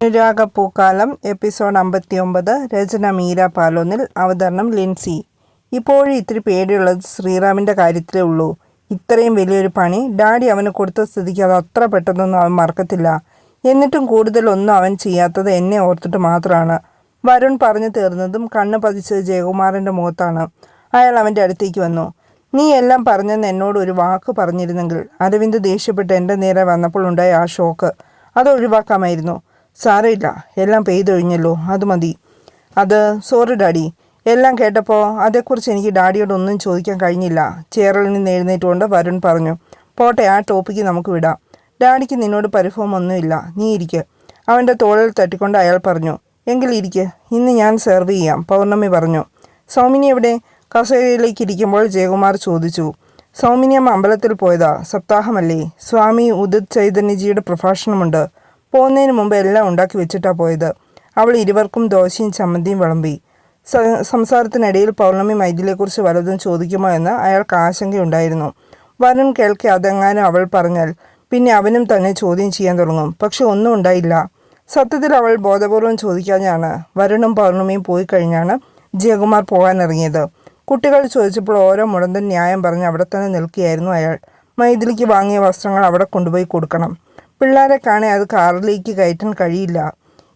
അനുരാഗപ്പൂക്കാലം episode അമ്പത്തിയൊമ്പത് രചന മീര പാലോന്നിൽ അവതരണം ലിൻസി. ഇപ്പോഴും ഇത്തിരി പേടിയുള്ളത് ശ്രീറാമിന്റെ കാര്യത്തിലേ ഉള്ളൂ. ഇത്രയും വലിയൊരു പണി ഡാഡി അവന് കൊടുത്ത സ്ഥിതിക്ക് അത് അത്ര പെട്ടെന്നൊന്നും അവൻ മറക്കത്തില്ല. എന്നിട്ടും കൂടുതലൊന്നും അവൻ ചെയ്യാത്തത് എന്നെ ഓർത്തിട്ട് മാത്രമാണ്. വരുൺ പറഞ്ഞു തീർന്നതും കണ്ണ് പതിച്ചത് ജയകുമാറിന്റെ മുഖത്താണ്. അയാൾ അവന്റെ അടുത്തേക്ക് വന്നു. നീ എല്ലാം പറഞ്ഞെന്ന് എന്നോട് ഒരു വാക്ക് പറഞ്ഞിരുന്നെങ്കിൽ അരവിന്ദ് ദേഷ്യപ്പെട്ട് എന്റെ നേരെ വന്നപ്പോൾ ഉണ്ടായ ആ ഷോക്ക്. അത് ഒഴിവാക്കാമായിരുന്നു. സാരമില്ല. എല്ലാം പെയ്തൊഴിഞ്ഞല്ലോ അത് മതി. അത് സോറി ഡാഡി. എല്ലാം കേട്ടപ്പോൾ അതേക്കുറിച്ച് എനിക്ക് ഡാഡിയോട് ഒന്നും ചോദിക്കാൻ കഴിഞ്ഞില്ല. ചേറിൽ നിന്ന് എഴുന്നേറ്റുകൊണ്ട് വരുൺ പറഞ്ഞു പോട്ടെ ആ ടോപ്പിക്ക് നമുക്ക് വിടാം. ഡാഡിക്ക് നിന്നോട് പരിഭവമൊന്നുമില്ല നീ ഇരിക്ക്. അവന്റെ തോളിൽ തട്ടിക്കൊണ്ട് അയാൾ പറഞ്ഞു എങ്കിൽ ഇന്ന് ഞാൻ സെർവ് ചെയ്യാം. പൗർണമി പറഞ്ഞു. സൗമിനി എവിടെ കസേരയിലേക്ക് ഇരിക്കുമ്പോൾ ജയകുമാർ ചോദിച്ചു സൗമിനിയമ്മ അമ്പലത്തിൽ പോയതാ? സപ്താഹമല്ലേ? സ്വാമി ഉദിത് ചൈതന്യജിയുടെ പ്രഭാഷണമുണ്ട്. പോകുന്നതിന് മുമ്പ് എല്ലാം ഉണ്ടാക്കി വെച്ചിട്ടാ പോയത്. അവൾ ഇരുവർക്കും ദോശയും ചമ്മന്തിയും വിളമ്പി. സംസാരത്തിനിടയിൽ പൗർണമി മൈഥിലിയെക്കുറിച്ച് വലതും ചോദിക്കുമോ എന്ന് അയാൾക്ക് ആശങ്കയുണ്ടായിരുന്നു. വരുൺ കേൾക്കെ അതെങ്ങാനും അവൾ പറഞ്ഞാൽ പിന്നെ അവനും തന്നെ ചോദ്യം ചെയ്യാൻ തുടങ്ങും. പക്ഷെ ഒന്നും ഉണ്ടായില്ല. സത്യത്തിൽ അവൾ ബോധപൂർവം ചോദിക്കാഞ്ഞാണ് വരുണും പൗർണമിയും പോയി കഴിഞ്ഞാണ് ജയകുമാർ പോകാനിറങ്ങിയത്. കുട്ടികൾ ചോദിച്ചപ്പോൾ ഓരോ മുടന്തൻ ന്യായം പറഞ്ഞ് അവിടെ തന്നെ നിൽക്കുകയായിരുന്നു അയാൾ. മൈഥിലിക്ക് വാങ്ങിയ വസ്ത്രങ്ങൾ അവിടെ കൊണ്ടുപോയി കൊടുക്കണം. പിള്ളേരെ കാണെ അത് കാറിലേക്ക് കയറ്റാൻ കഴിയില്ല.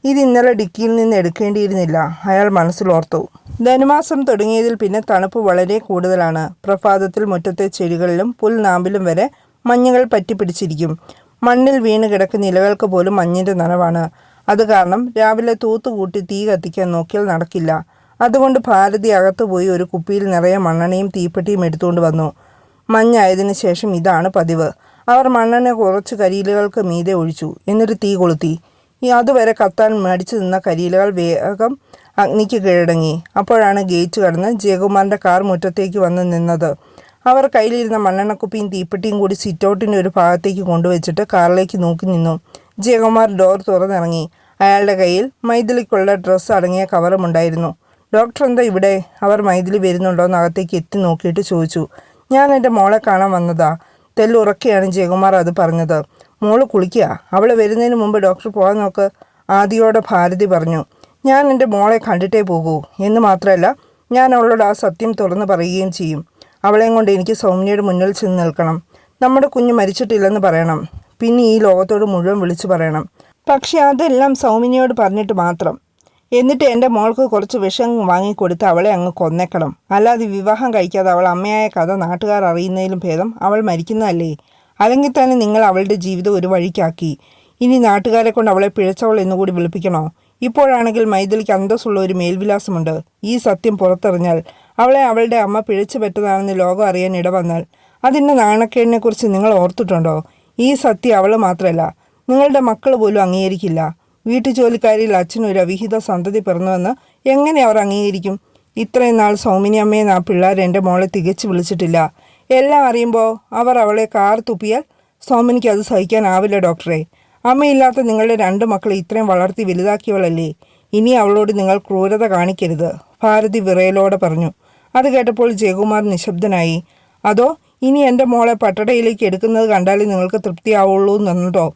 ഇത് ഇന്നലെ ഡിക്കിയിൽ നിന്ന് എടുക്കേണ്ടിയിരുന്നില്ല. അയാൾ മനസ്സിലോർത്തു. ധനുമാസം തുടങ്ങിയതിൽ പിന്നെ തണുപ്പ് വളരെ കൂടുതലാണ്. പ്രഭാതത്തിൽ മുറ്റത്തെ ചെടികളിലും പുൽനാമ്പിലും വരെ മഞ്ഞുകൾ പറ്റിപ്പിടിച്ചിരിക്കും. മണ്ണിൽ വീണ് കിടക്കുന്ന ഇലകൾക്ക് പോലും മഞ്ഞിന്റെ നനവാണ്. അത് കാരണം രാവിലെ തൂത്തുകൂട്ടി തീ കത്തിക്കാൻ നോക്കിയാൽ നടക്കില്ല. അതുകൊണ്ട് ഭാരതി അകത്തുപോയി ഒരു കുപ്പിയിൽ നിറയെ മണ്ണെണ്ണയും തീപ്പെട്ടിയും എടുത്തുകൊണ്ട് വന്നു. മഞ്ഞായതിനു ശേഷം ഇതാണ് പതിവ്. അവർ മണ്ണെണ്ണ കുറച്ച് കരിയിലകൾക്ക് മീതെ ഒഴിച്ചു. എന്നിട്ട് തീ കൊളുത്തി. ഈ അതുവരെ കത്താൻ മടിച്ചു നിന്ന കരിയിലുകൾ വേഗം അഗ്നിക്ക് കീഴടങ്ങി. അപ്പോഴാണ് ഗേറ്റ് കടന്ന് ജയകുമാറിന്റെ കാർ മുറ്റത്തേക്ക് വന്ന് നിന്നത്. അവർ കയ്യിലിരുന്ന മണ്ണെണ്ണക്കുപ്പിയും തീപ്പെട്ടിയും കൂടി സിറ്റൗട്ടിന്റെ ഒരു ഭാഗത്തേക്ക് കൊണ്ടുവച്ചിട്ട് കാറിലേക്ക് നോക്കി നിന്നു. ജയകുമാർ ഡോർ തുറന്നിറങ്ങി. അയാളുടെ കയ്യിൽ മൈഥിലിക്കുള്ള ഡ്രസ്സ് അടങ്ങിയ കവറുമുണ്ടായിരുന്നു ഡോക്ടർ എന്താ ഇവിടെ? അവർ മൈഥിലി വരുന്നുണ്ടോ? എന്ന് അകത്തേക്ക് എത്തി നോക്കിയിട്ട് ചോദിച്ചു. ഞാൻ എന്റെ മോളെ കാണാൻ വന്നതാ. തെല്ലുറക്കെയാണ് ജയകുമാർ അത് പറഞ്ഞത്. മോൾ കുളിക്കുക അവൾ വരുന്നതിന് മുമ്പ് ഡോക്ടർ പോകാൻ നോക്ക് ആദിയോടെ ഭാരതി പറഞ്ഞു. ഞാൻ എന്റെ മോളെ കണ്ടിട്ടേ പോകൂ. എന്ന് മാത്രമല്ല ഞാൻ അവളോട് ആ സത്യം തുറന്നു പറയുകയും ചെയ്യും. അവളെയും കൊണ്ട് എനിക്ക് സൗമ്യയുടെ മുന്നിൽ ചെന്ന് നിൽക്കണം. നമ്മുടെ കുഞ്ഞ് മരിച്ചിട്ടില്ലെന്ന് പറയണം. പിന്നെ ഈ ലോകത്തോട് മുഴുവൻ വിളിച്ചു പറയണം. പക്ഷേ അതെല്ലാം സൗമിനിയോട് പറഞ്ഞിട്ട് മാത്രം. എന്നിട്ട് എന്റെ മോൾക്ക് കുറച്ച് വിഷം വാങ്ങിക്കൊടുത്ത് അവളെ അങ്ങ് കൊന്നേക്കണം. അല്ലാതെ വിവാഹം കഴിക്കാതെ അവൾ അമ്മയായ കഥ നാട്ടുകാർ അറിയുന്നതിലും ഭേദം അവൾ മരിക്കുന്നതല്ലേ? അല്ലെങ്കിൽ തന്നെ നിങ്ങൾ അവളുടെ ജീവിതം ഒരു വഴിക്കാക്കി. ഇനി നാട്ടുകാരെ കൊണ്ട് അവളെ പിഴച്ചവൾ എന്നുകൂടി വിളിപ്പിക്കണോ? ഇപ്പോഴാണെങ്കിൽ മൈഥിലിക്ക് അന്തസ്സുള്ള ഒരു മേൽവിലാസമുണ്ട്. ഈ സത്യം പുറത്തെറിഞ്ഞാൽ അവളെ അവളുടെ അമ്മ പിഴച്ചു പറ്റതാണെന്ന് ലോകം അറിയാൻ ഇടവന്നാൽ അതിന്റെ നാണക്കേടിനെക്കുറിച്ച് നിങ്ങൾ ഓർത്തിട്ടുണ്ടോ? ഈ സത്യം അവൾ മാത്രമല്ല. നിങ്ങളുടെ മക്കൾ പോലും അംഗീകരിക്കില്ല. വീട്ടുജോലിക്കാരിൽ അച്ഛനൊരു അവിഹിത സന്തതി പിറന്നുവെന്ന് എങ്ങനെ അവർ അംഗീകരിക്കും? ഇത്രയും നാൾ സൗമിനി അമ്മയെന്ന് ആ പിള്ളേർ എന്റെ മോളെ തികച്ചു വിളിച്ചിട്ടില്ല. എല്ലാം അറിയുമ്പോൾ അവർ അവളെ കാർ തുപ്പിയാൽ സൗമിനിക്ക് അത് സഹിക്കാനാവില്ല ഡോക്ടറെ. അമ്മയില്ലാത്ത നിങ്ങളുടെ രണ്ട് മക്കളെ ഇത്രയും വളർത്തി വലുതാക്കിയവളല്ലേ? ഇനി അവളോട് നിങ്ങൾ ക്രൂരത കാണിക്കരുത് ഭാരതി വിറയലോടെ പറഞ്ഞു. അത് കേട്ടപ്പോൾ ജയകുമാർ നിശബ്ദനായി. അതോ ഇനി എന്റെ മോളെ പട്ടടയിലേക്ക് എടുക്കുന്നത് കണ്ടാലേ നിങ്ങൾക്ക് തൃപ്തിയാവുള്ളൂ എന്നുണ്ടോ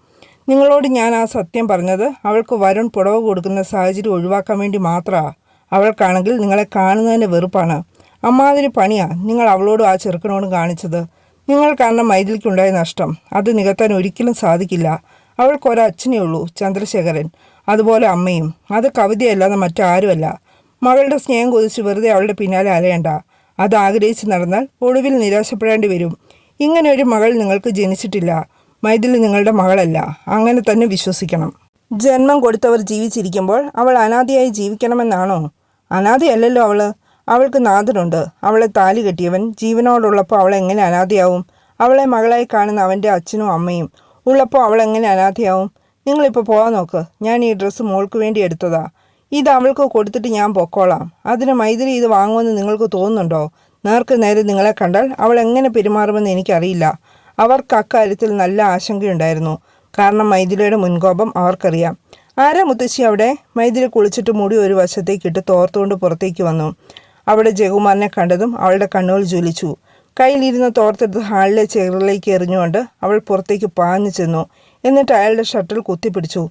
നിങ്ങളോട് ഞാൻ ആ സത്യം പറഞ്ഞത് അവൾക്ക് വരുൺ പുടവ് കൊടുക്കുന്ന സാഹചര്യം ഒഴിവാക്കാൻ വേണ്ടി മാത്രമാണ് അവൾക്കാണെങ്കിൽ നിങ്ങളെ കാണുന്നതിന് വെറുപ്പാണ്. അമ്മാതിരി പണിയാ നിങ്ങൾ അവളോടും ആ ചെറുക്കനോടും കാണിച്ചത്. നിങ്ങൾ കാരണം മൈതിലിക്കുണ്ടായ നഷ്ടം. അത് നികത്താൻ ഒരിക്കലും സാധിക്കില്ല. അവൾക്കൊരച്ഛനേ ഉള്ളൂ ചന്ദ്രശേഖരൻ. അതുപോലെ അമ്മയും. അത് കവിതയല്ലാതെ മറ്റാരുമല്ല. മകളുടെ സ്നേഹം കൊതിച്ച് വെറുതെ അവളുടെ പിന്നാലെ അലയണ്ട. അത് ആഗ്രഹിച്ച് നടന്നാൽ ഒടുവിൽ നിരാശപ്പെടേണ്ടി വരും. ഇങ്ങനെ ഒരു മകൾ നിങ്ങൾക്ക് ജനിച്ചിട്ടില്ല. മൈഥിലി നിങ്ങളുടെ മകളല്ല. അങ്ങനെ തന്നെ വിശ്വസിക്കണം. ജന്മം കൊടുത്തവർ ജീവിച്ചിരിക്കുമ്പോൾ അവൾ അനാഥയായി ജീവിക്കണമെന്നാണോ? അനാഥയല്ലല്ലോ അവൾ. അവൾക്ക് നാഥനുണ്ട്. അവളെ താലി കെട്ടിയവൻ. ജീവനോടുള്ളപ്പോൾ അവൾ എങ്ങനെ അനാഥയാവും അവളെ മകളായി കാണുന്ന അവന്റെ അച്ഛനും അമ്മയും. ഉള്ളപ്പോൾ അവൾ എങ്ങനെ അനാഥയാവും നിങ്ങളിപ്പോൾ പോകാൻ നോക്ക്. ഞാൻ ഈ ഡ്രസ്സ് മോൾക്ക് വേണ്ടി എടുത്തതാ. ഇത് അവൾക്ക് കൊടുത്തിട്ട് ഞാൻ പൊക്കോളാം. അതിന് മൈഥിലി ഇത് വാങ്ങുമെന്ന് നിങ്ങൾക്ക് തോന്നുന്നുണ്ടോ? നേർക്ക് നേരെ നിങ്ങളെ കണ്ടാൽ അവൾ എങ്ങനെ പെരുമാറുമെന്ന് എനിക്കറിയില്ല. അവർക്ക് അക്കാര്യത്തിൽ നല്ല ആശങ്കയുണ്ടായിരുന്നു. കാരണം മൈഥിലിയുടെ മുൻകോപം അവർക്കറിയാം. ആരാ മുത്തശ്ശി അവിടെ? മൈഥിലി കുളിച്ചിട്ട് മുടി ഒരു വശത്തേക്കിട്ട് തോർത്തുകൊണ്ട് പുറത്തേക്ക് വന്നു. അവിടെ ജയകുമാറിനെ കണ്ടതും അവളുടെ കണ്ണുകൾ ജ്വലിച്ചു. കയ്യിലിരുന്ന തോർത്തെടുത്ത് ഹാളിലെ ചെയറിലേക്ക് എറിഞ്ഞുകൊണ്ട് അവൾ പുറത്തേക്ക് പാഞ്ഞു ചെന്നു. എന്നിട്ട് അയാളുടെ ഷട്ടിൽ കുത്തിപ്പിടിച്ചു.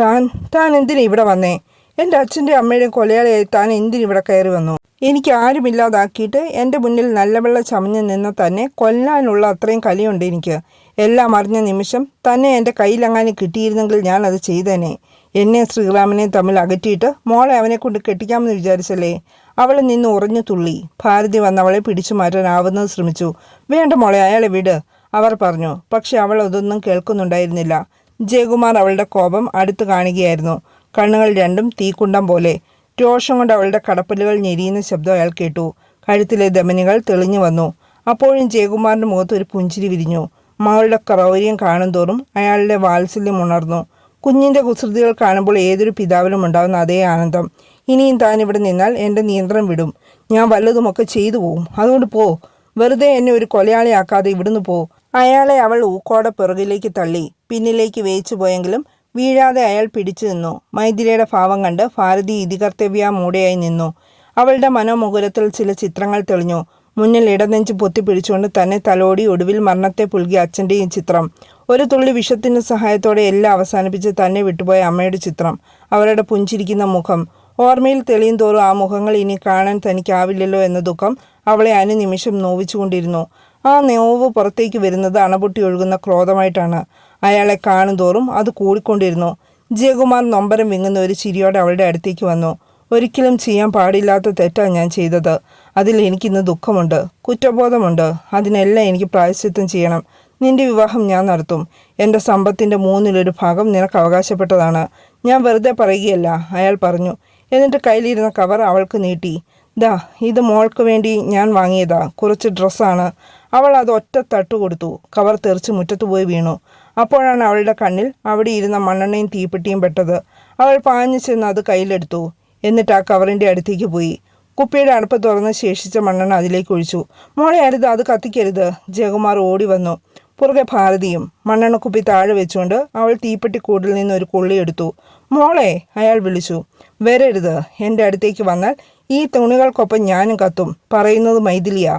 താൻ താൻ എന്തിനാ ഇവിടെ വന്നേ? എന്റെ അച്ഛന്റെ അമ്മയുടെയും കൊലയാളിയായി താൻ എന്തിനിവിടെ കയറി വന്നു? എനിക്ക് ആരുമില്ലാതാക്കിയിട്ട് എന്റെ മുന്നിൽ നല്ലവെള്ള ചമഞ്ഞ് നിന്ന് തന്നെ കൊല്ലാനുള്ള അത്രയും കലിയുണ്ട് എനിക്ക്. എല്ലാം അറിഞ്ഞ നിമിഷം തന്നെ എന്റെ കയ്യിലെങ്ങാനും കിട്ടിയിരുന്നെങ്കിൽ ഞാൻ അത് ചെയ്തേനെ. എന്നെ ശ്രീറാമനെയും തമ്മിൽ അകറ്റിയിട്ട് മോളെ അവനെ കൊണ്ട് കെട്ടിക്കാമെന്ന് വിചാരിച്ചല്ലേ? അവൾ നിന്ന് ഉറഞ്ഞു തുള്ളി. ഭാരതി വന്ന് അവളെ പിടിച്ചു മാറ്റാനാവുന്നത് ശ്രമിച്ചു. വേണ്ട മോളെ അയാളെ വിട് അവർ പറഞ്ഞു. പക്ഷെ അവൾ അതൊന്നും കേൾക്കുന്നുണ്ടായിരുന്നില്ല. ജയകുമാർ അവളുടെ കോപം അടുത്ത് കാണുകയായിരുന്നു. കണ്ണുകൾ രണ്ടും തീക്കുണ്ടം പോലെ. രോഷം കൊണ്ട് അവളുടെ കടപ്പലുകൾ ഞെരിയുന്ന ശബ്ദം അയാൾ കേട്ടു. കഴുത്തിലെ ധമനികൾ തെളിഞ്ഞു വന്നു. അപ്പോഴും ജയകുമാറിന്റെ മുഖത്ത് ഒരു പുഞ്ചിരി വിരിഞ്ഞു. മകളുടെ ക്രൗര്യം കാണുന്തോറും അയാളുടെ വാത്സല്യം ഉണർന്നു. കുഞ്ഞിന്റെ കുസൃതികൾ കാണുമ്പോൾ ഏതൊരു പിതാവിലും ഉണ്ടാകുന്ന അതേ ആനന്ദം. ഇനിയും താൻ ഇവിടെ നിന്നാൽ എന്റെ നിയന്ത്രണം വിടും. ഞാൻ വല്ലതുമൊക്കെ ചെയ്തു പോവും. അതുകൊണ്ട് പോ. വെറുതെ എന്നെ ഒരു കൊലയാളിയാക്കാതെ ഇവിടുന്ന് പോ. അയാളെ അവൾ ഊക്കോടെ പിറകിലേക്ക് തള്ളി. പിന്നിലേക്ക് വേയിച്ചു പോയെങ്കിലും വീഴാതെ അയാൾ പിടിച്ചു നിന്നു. മൈഥിലിയുടെ ഭാവം കണ്ട് ഭാരതി ഇതികർത്തവ്യ മൂടയായി നിന്നു. അവളുടെ മനോമുകുരത്തിൽ ചില ചിത്രങ്ങൾ തെളിഞ്ഞു. മുന്നിൽ ഇടനെഞ്ച് പൊത്തിപ്പിടിച്ചുകൊണ്ട് തന്നെ തലോടി ഒടുവിൽ മരണത്തെ പുൽകിയ അച്ഛന്റെയും ചിത്രം. ഒരു തുള്ളി വിഷത്തിന്റെ സഹായത്തോടെ എല്ലാം അവസാനിപ്പിച്ച് തന്നെ വിട്ടുപോയ അമ്മയുടെ ചിത്രം. അവരുടെ പുഞ്ചിരിക്കുന്ന മുഖം. ഓർമ്മയിൽ തെളിയും തോറും ആ മുഖങ്ങൾ ഇനി കാണാൻ തനിക്കാവില്ലല്ലോ എന്ന ദുഃഖം അവളെ അനുനിമിഷം നോവിച്ചുകൊണ്ടിരുന്നു. ആ നോവ് പുറത്തേക്ക് വരുന്നത് അണപൊട്ടി ഒഴുകുന്ന ക്രോധമായിട്ടാണ്. അയാളെ കാണുന്തോറും അത് കൂടിക്കൊണ്ടിരുന്നു. ജയകുമാർ നൊമ്പരം വിങ്ങുന്ന ഒരു ചിരിയോടെ അവളുടെ അടുത്തേക്ക് വന്നു. ഒരിക്കലും ചെയ്യാൻ പാടില്ലാത്ത തെറ്റാണ് ഞാൻ ചെയ്തത്. അതിൽ എനിക്കിന്ന് ദുഃഖമുണ്ട് കുറ്റബോധമുണ്ട്. അതിനെല്ലാം എനിക്ക് പ്രായശ്ചിത്തം ചെയ്യണം. നിന്റെ വിവാഹം ഞാൻ നടത്തും. എന്റെ സമ്പത്തിന്റെ മൂന്നിലൊരു ഭാഗം നിനക്ക് അവകാശപ്പെട്ടതാണ്. ഞാൻ വെറുതെ പറയുകയല്ല അയാൾ പറഞ്ഞു. എന്നിട്ട് കയ്യിലിരുന്ന കവർ അവൾക്ക് നീട്ടി. ദാ ഇത് മോൾക്ക് വേണ്ടി ഞാൻ വാങ്ങിയതാ. കുറച്ച് ഡ്രസ്സാണ്. അവൾ അത് ഒറ്റ തട്ട് കൊടുത്തു. കവർ തെറിച്ച് മുറ്റത്ത് പോയി വീണു. അപ്പോഴാണ് അവളുടെ കണ്ണിൽ അവിടെ ഇരുന്ന മണ്ണെണ്ണയും തീപ്പെട്ടിയും പെട്ടത്. അവൾ പാഞ്ഞു ചെന്ന് അത് കയ്യിലെടുത്തു. എന്നിട്ട് ആ കവറിന്റെ അടുത്തേക്ക് പോയി. കുപ്പിയുടെ അടുപ്പ് തുറന്ന് ശേഷിച്ച മണ്ണെണ്ണ അതിലേക്ക് ഒഴിച്ചു. മോളെ അരുത് അത് കത്തിക്കരുത്. ജയകുമാർ ഓടി വന്നു. പുറകെ ഭാരതിയും. മണ്ണെണ്ണ കുപ്പി താഴെ വെച്ചുകൊണ്ട് അവൾ തീപ്പെട്ടി കൂടിൽ നിന്ന് ഒരു കൊള്ളി എടുത്തു. മോളെ അയാൾ വിളിച്ചു. വരരുത്. എന്റെ അടുത്തേക്ക് വന്നാൽ ഈ തുണികൾക്കൊപ്പം ഞാനും കത്തും. പറയുന്നത് മൈഥിലിയാ.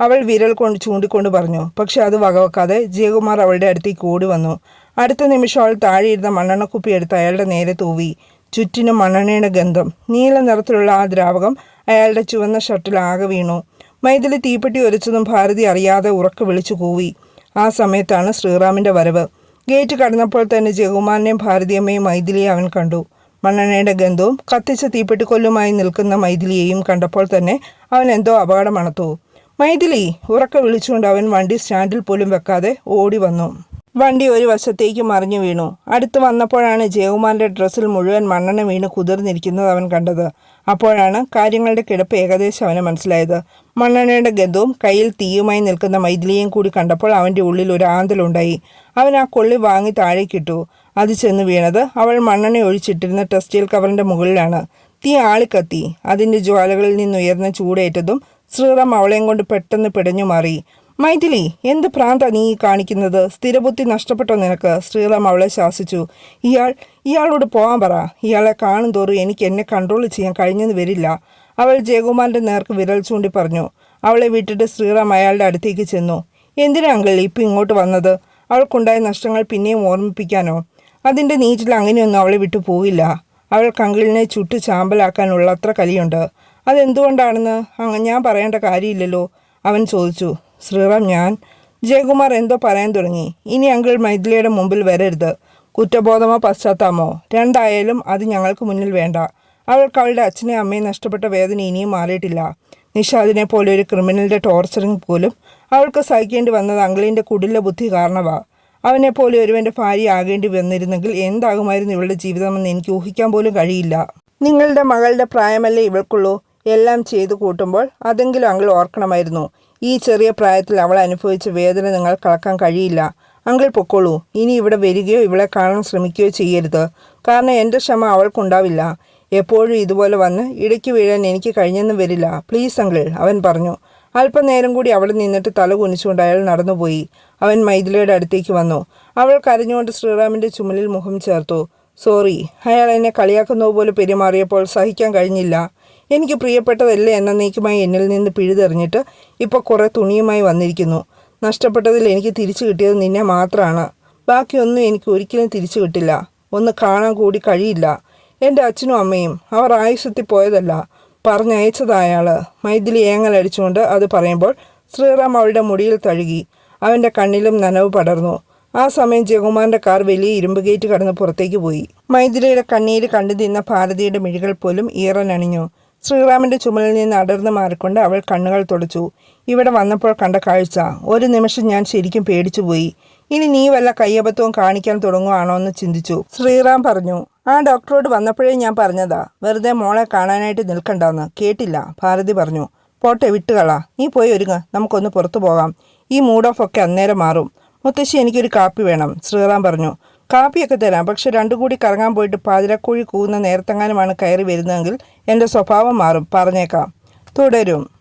അവൾ വിരൽ കൊണ്ട് ചൂണ്ടിക്കൊണ്ട് പറഞ്ഞു പക്ഷെ അത് വകവെക്കാതെ ജയകുമാർ അവളുടെ അടുത്തേക്ക് ഓടി വന്നു. അടുത്ത നിമിഷം അവൾ താഴെയിരുന്ന മണ്ണെണ്ണക്കുപ്പി എടുത്ത് അയാളുടെ നേരെ തൂവി. ചുറ്റിനും മണ്ണെണ്ണയുടെ ഗന്ധം നീല നിറത്തിലുള്ള ആ ദ്രാവകം അയാളുടെ ചുവന്ന ഷർട്ടിൽ ആകെ വീണു. മൈഥിലി തീപ്പെട്ടി ഒരച്ചതും ഭാരതി അറിയാതെ ഉറക്കെ വിളിച്ചു കൂവി. ആ സമയത്താണ് ശ്രീറാമിന്റെ വരവ്. ഗേറ്റ് കടന്നപ്പോൾ തന്നെ ജയകുമാറിനെയും ഭാരതിയമ്മയും മൈഥിലിയെ അവൻ കണ്ടു. മണ്ണെണ്ണയുടെ ഗന്ധവും കത്തിച്ച തീപ്പെട്ടിക്കൊല്ലുമായി നിൽക്കുന്ന മൈഥിലിയെയും കണ്ടപ്പോൾ തന്നെ അവൻ എന്തോ അപകടം മണത്തു മൈഥിലി ഉറക്കെ വിളിച്ചുകൊണ്ട് അവൻ വണ്ടി സ്റ്റാൻഡിൽ പോലും വെക്കാതെ ഓടി വന്നു. വണ്ടി ഒരു വശത്തേക്ക് മറിഞ്ഞു വീണു. അടുത്ത് വന്നപ്പോഴാണ് ജയകുമാറിന്റെ ഡ്രസ്സിൽ മുഴുവൻ മണ്ണെണ്ണ വീണ് കുതിർന്നിരിക്കുന്നത് അവൻ കണ്ടത്. അപ്പോഴാണ് കാര്യങ്ങളുടെ കിടപ്പ് ഏകദേശം അവന് മനസ്സിലായത്. മണ്ണെണ്ണയുടെ ഗന്ധവും കയ്യിൽ തീയുമായി നിൽക്കുന്ന മൈഥിലിയും കൂടി കണ്ടപ്പോൾ അവന്റെ ഉള്ളിൽ ഒരു ആന്തലുണ്ടായി. അവൻ ആ കൊള്ളി വാങ്ങി താഴേക്കിട്ടു. അത് ചെന്ന് വീണത് അവൾ മണ്ണെണ്ണ ഒഴിച്ചിട്ടിരുന്ന ടെക്സ്റ്റൈൽ കവറിന്റെ മുകളിലാണ്. തീ ആളിക്കത്തി. അതിന്റെ ജ്വാലകളിൽ നിന്നുയർന്ന ചൂടേറ്റതും ശ്രീറാം അവളെയും കൊണ്ട് പെട്ടെന്ന് പിടഞ്ഞു മാറി. മൈഥിലി എന്ത് പ്രാന്ത നീ കാണിക്കുന്നത്? സ്ഥിരബുദ്ധി നഷ്ടപ്പെട്ടോ നിനക്ക്? ശ്രീറാം അവളെ ശാസിച്ചു. ഇയാൾ ഇയാളോട് പോകാൻ പറ. ഇയാളെ കാണും തോറും എനിക്ക് എന്നെ കൺട്രോൾ ചെയ്യാൻ കഴിഞ്ഞെന്ന് വരില്ല. അവൾ ജയകുമാറിന്റെ നേർക്ക് വിരൽ ചൂണ്ടി പറഞ്ഞു. അവളെ വിട്ടിട്ട് ശ്രീറാം അയാളുടെ അടുത്തേക്ക് ചെന്നു. എന്തിനാ അങ്കിൾ ഇപ്പം ഇങ്ങോട്ട് വന്നത്? അവൾക്കുണ്ടായ നഷ്ടങ്ങൾ പിന്നെയും ഓർമ്മിപ്പിക്കാനോ? അതിന്റെ നീറ്റിൽ അങ്ങനെയൊന്നും അവളെ വിട്ടു പോയില്ല അവൾ കങ്കിളിനെ ചുട്ടു ചാമ്പലാക്കാനുള്ള അത്ര കലിയുണ്ട്. അതെന്തുകൊണ്ടാണെന്ന് അങ്ങ് ഞാൻ പറയേണ്ട കാര്യമില്ലല്ലോ. അവൻ ചോദിച്ചു. ശ്രീറാം ഞാൻ ജയകുമാർ എന്തോ പറയാൻ തുടങ്ങി. ഇനി അങ്കിൾ മൈഥിലിയുടെ മുമ്പിൽ വരരുത്. കുറ്റബോധമോ പശ്ചാത്താമോ രണ്ടായാലും അത് ഞങ്ങൾക്ക് മുന്നിൽ വേണ്ട. അവൾക്ക് അവളുടെ അച്ഛനെ അമ്മയെ നഷ്ടപ്പെട്ട വേദന ഇനിയും മാറിയിട്ടില്ല. നിഷാദിനെ പോലെ ഒരു ക്രിമിനലിന്റെ ടോർച്ചറിങ് പോലും അവൾക്ക് സഹിക്കേണ്ടി വന്നത് അങ്കിളിന്റെ കുടില ബുദ്ധി കാരണമാ അവനെ ഒരുവന്റെ ഭാര്യ ആകേണ്ടി വന്നിരുന്നെങ്കിൽ എന്താകുമായിരുന്നു ഇവളുടെ ജീവിതമെന്ന് എനിക്ക് ഊഹിക്കാൻ പോലും കഴിയില്ല. നിങ്ങളുടെ മകളുടെ പ്രായമല്ലേ ഇവൾക്കുള്ളൂ. എല്ലാം ചെയ്തു കൂട്ടുമ്പോൾ അതെങ്കിലും അങ്കിൾ ഓർക്കണമായിരുന്നു. ഈ ചെറിയ പ്രായത്തിൽ അവൾ അനുഭവിച്ച വേദന നിങ്ങൾ കളക്കാൻ കഴിയില്ല. അങ്കിൾ പൊക്കോളൂ. ഇനി ഇവിടെ വരികയോ ഇവളെ കാണാൻ ശ്രമിക്കുകയോ ചെയ്യരുത്. കാരണം എന്റെ ക്ഷമ അവൾക്കുണ്ടാവില്ല. എപ്പോഴും ഇതുപോലെ വന്ന് ഇടയ്ക്ക് വീഴാൻ എനിക്ക് കഴിഞ്ഞെന്ന് വരില്ല. പ്ലീസ് അങ്കിൾ അവൻ പറഞ്ഞു. അല്പനേരം കൂടി അവിടെ നിന്നിട്ട് തല കുനിച്ചുകൊണ്ട് അയാൾ നടന്നുപോയി. അവൻ മൈഥിലയുടെ അടുത്തേക്ക് വന്നു. അവൾ കരഞ്ഞുകൊണ്ട് ശ്രീറാമിന്റെ ചുമലിൽ മുഖം ചേർത്തു. സോറി അയാൾ എന്നെ കളിയാക്കുന്നത് പോലെ പെരുമാറിയപ്പോൾ സഹിക്കാൻ കഴിഞ്ഞില്ല. എനിക്ക് പ്രിയപ്പെട്ടതല്ലേ എന്നേക്കുമായി എന്നിൽ നിന്ന് പിഴുതെറിഞ്ഞിട്ട് ഇപ്പോൾ കുറേ തുണിയുമായി വന്നിരിക്കുന്നു. നഷ്ടപ്പെട്ടതിൽ എനിക്ക് തിരിച്ചു കിട്ടിയത് നിന്നെ മാത്രമാണ് ബാക്കിയൊന്നും എനിക്ക് ഒരിക്കലും തിരിച്ചു കിട്ടില്ല. ഒന്ന് കാണാൻ കൂടി കഴിയില്ല. എന്റെ അച്ഛനും അമ്മയും അവർ ആയുസത്തിൽ പോയതല്ല. പറഞ്ഞയച്ചതായാൾ മൈഥിലി ഏങ്ങലടിച്ചുകൊണ്ട് അത് പറയുമ്പോൾ ശ്രീറാം അവളുടെ മുടിയിൽ തഴുകി. അവന്റെ കണ്ണിലും നനവ് പടർന്നു. ആ സമയം ജയകുമാറിന്റെ കാർ വലിയ ഇരുമ്പ് ഗേറ്റ് കടന്ന് പുറത്തേക്ക് പോയി. മൈഥിലിയുടെ കണ്ണീര് കണ്ടു തിന്ന ഭാരതിയുടെ മിഴികൾ പോലും ഈറനണിഞ്ഞു. ശ്രീറാമിന്റെ ചുമലിൽ നിന്ന് അടർന്നു മാറിക്കൊണ്ട് അവൾ കണ്ണുകൾ തുടച്ചു. ഇവിടെ വന്നപ്പോൾ കണ്ട കാഴ്ച. ഒരു നിമിഷം ഞാൻ ശരിക്കും പേടിച്ചുപോയി ഇനി നീ വല്ല കയ്യബദ്ധവും കാണിക്കാൻ തുടങ്ങുവാണോ എന്ന് ചിന്തിച്ചു. ശ്രീറാം പറഞ്ഞു ആ ഡോക്ടറോട് വന്നപ്പോഴേ ഞാൻ പറഞ്ഞതാ. വെറുതെ മോളെ കാണാനായിട്ട് നിൽക്കണ്ടെന്ന് കേട്ടില്ല ഭാരതി പറഞ്ഞു. പോട്ടെ വിട്ടുകളാ. നീ പോയി ഒരുങ്ങ. നമുക്കൊന്ന് പുറത്തു പോകാം. ഈ മൂഡ് ഓഫ് ഒക്കെ അന്നേരം മാറും. മുത്തശ്ശി എനിക്കൊരു കാപ്പി വേണം ശ്രീറാം പറഞ്ഞു. കാപ്പിയൊക്കെ തരാം. പക്ഷെ രണ്ടു കൂടി കറങ്ങാൻ പോയിട്ട് പാതിരക്കോഴി കൂവുന്ന നേരത്തെങ്ങാനുമാണ് കയറി വരുന്നതെങ്കിൽ എന്റെ സ്വഭാവം മാറും. പറഞ്ഞേക്കാം. തുടരും.